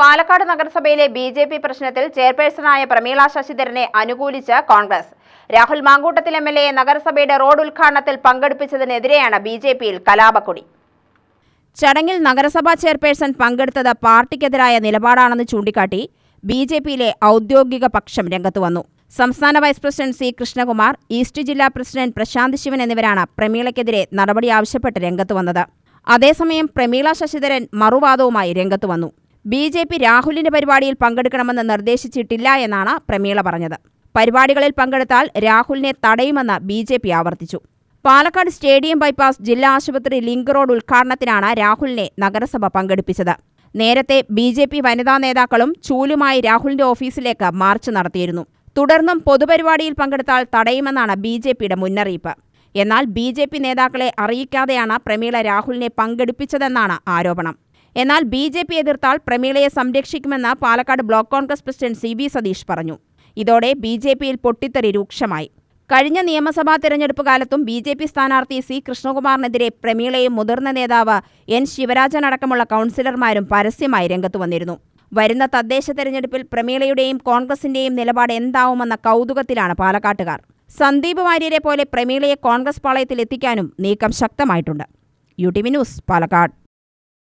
പാലക്കാട് നഗരസഭയിലെ B J P പ്രശ്നത്തിൽ ചെയർപേഴ്സണായ പ്രമീള ശശിധരനെ അനുകൂലിച്ച് Congress. Rahul Mankoottathil M L A നഗരസഭയുടെ റോഡ് ഉദ്ഘാടനത്തിൽ പങ്കെടുപ്പിച്ചതിനെതിരെയാണ് ബി ജെ പിയിൽ കലാപക്കൊടി. ചടങ്ങിൽ നഗരസഭാ ചെയർപേഴ്സൺ പങ്കെടുത്തത് പാർട്ടിക്കെതിരായ നിലപാടാണെന്ന് ചൂണ്ടിക്കാട്ടി ബി ജെ പിയിലെ ഔദ്യോഗിക പക്ഷം രംഗത്ത് വന്നു. സംസ്ഥാന vice president C Krishnakumar east ജില്ലാ പ്രസിഡന്റ് പ്രശാന്ത് ശിവൻ എന്നിവരാണ് പ്രമീളയ്ക്കെതിരെ നടപടി ആവശ്യപ്പെട്ട് രംഗത്ത് വന്നത്. അതേസമയം പ്രമീള ശശിധരൻ മറുവാദവുമായി രംഗത്ത് വന്നു. ബി ജെ പി രാഹുലിന്റെ പരിപാടിയിൽ പങ്കെടുക്കണമെന്ന് നിർദ്ദേശിച്ചിട്ടില്ല എന്നാണ് പ്രമീള പറഞ്ഞത്. പരിപാടികളിൽ പങ്കെടുത്താൽ രാഹുലിനെ തടയുമെന്ന് ബി ജെ പി ആവർത്തിച്ചു. പാലക്കാട് സ്റ്റേഡിയം ബൈപ്പാസ് ജില്ലാ ആശുപത്രി ലിങ്ക് റോഡ് ഉദ്ഘാടനത്തിനാണ് രാഹുലിനെ നഗരസഭ പങ്കെടുപ്പിച്ചത്. നേരത്തെ ബി ജെ പി വനിതാ നേതാക്കളും ചൂലുമായി രാഹുലിന്റെ ഓഫീസിലേക്ക് മാർച്ച് നടത്തിയിരുന്നു. തുടർന്നും പൊതുപരിപാടിയിൽ പങ്കെടുത്താൽ തടയുമെന്നാണ് ബി ജെ പിയുടെ മുന്നറിയിപ്പ്. എന്നാൽ ബി ജെ പി നേതാക്കളെ അറിയിക്കാതെയാണ് പ്രമീള രാഹുലിനെ പങ്കെടുപ്പിച്ചതെന്നാണ് ആരോപണം. എന്നാൽ ബി ജെ പി എതിർത്താൽ പ്രമീളയെ സംരക്ഷിക്കുമെന്ന് Palakkad block Congress president C B Satheesh പറഞ്ഞു. ഇതോടെ ബി ജെ പിയിൽ പൊട്ടിത്തെറി രൂക്ഷമായി. കഴിഞ്ഞ നിയമസഭാ തെരഞ്ഞെടുപ്പ് കാലത്തും ബി ജെ പി സ്ഥാനാർത്ഥി സി കൃഷ്ണകുമാറിനെതിരെ പ്രമീളയും മുതിർന്ന നേതാവ് എൻ ശിവരാജൻ അടക്കമുള്ള കൗൺസിലർമാരും പരസ്യമായി രംഗത്തു വന്നിരുന്നു. വരുന്ന തദ്ദേശ തെരഞ്ഞെടുപ്പിൽ പ്രമീളയുടെയും കോൺഗ്രസിന്റെയും നിലപാട് എന്താവുമെന്ന കൗതുകത്തിലാണ് പാലക്കാട്ടുകാർ. സന്ദീപ് വാര്യരെ പോലെ പ്രമീളയെ കോൺഗ്രസ് പാളയത്തിൽ എത്തിക്കാനും നീക്കം ശക്തമായിട്ടുണ്ട്. U T V news Palakkad.